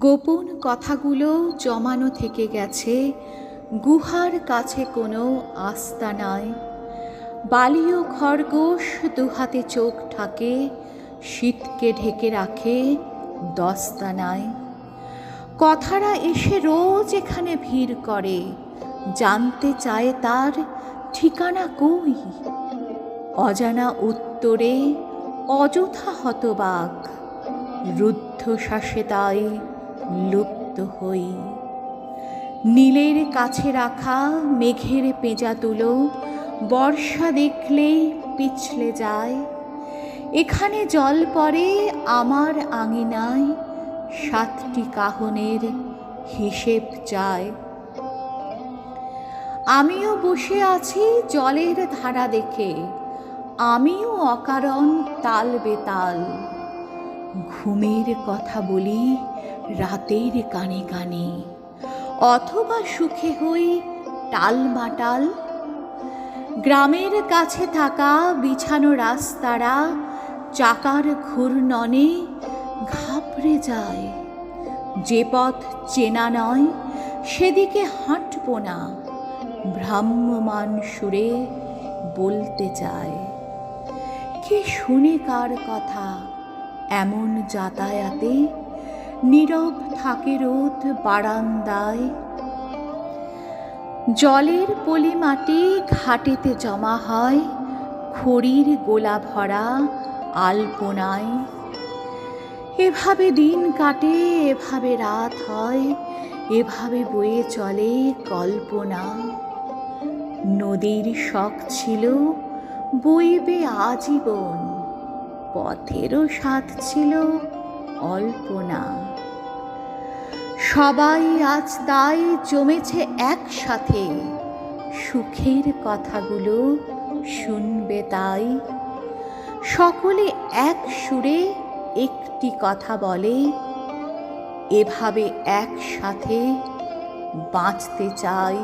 গোপন কথাগুলো জমানো থেকে গেছে, গুহার কাছে কোনো আস্তানায় বালিও খরগোশ দুহাতে চোখ ঠাকে শীতকে ঢেকে রাখে দস্তানায় কথারা এসে রোজ এখানে ভিড় করে, জানতে চায় তার ঠিকানা কই? অজানা উত্তরে অযথা হতবাক, রুদ্ধশ্বাসে তাই লুপ্ত হই। নীলের কাছে রাখা মেঘের পেঁজা তুলো, বর্ষা দেখলেই পিছলে যায়। এখানে জল পড়ে, আমার আঙিনায় সাতটি কাহনের হিসেব চায়। আমিও বসে আছি জলের ধারা দেখে, আমিও অকারণ তাল বেতাল। ঘুমের কথা বলি রাতের কানে কানে, অথবা সুখে হই টালমাটাল গ্রামের কাছে থাকা বিছানো রাস্তারা চাকার ঘূর্ণনে ঘাবড়ে যায়। যে পথ চেনা নয়, সেদিকে হাঁটব না ভ্রাম্যমান সুরে বলতে চায়। কে শুনে কার কথা, এমন যাতায়াতে নীরব থাকে রোদ বারান্দায়। জলের পলি মাটি ঘাটেতে জমা হয় খড়ির গোলা ভরা আলপনায়। এভাবে দিন কাটে, এভাবে রাত হয়, এভাবে বয়ে চলে কল্পনা। নদীর শখ ছিল বইবে আজীবন, পথেরও স্বাদ ছিল অল্পনা। সবাই আজ তাই জমেছে একসাথে। সুখের কথাগুলো শুনবে তাই। সকলে এক সুরে একটি কথা বলে। এভাবে একসাথে বাঁচতে চাই।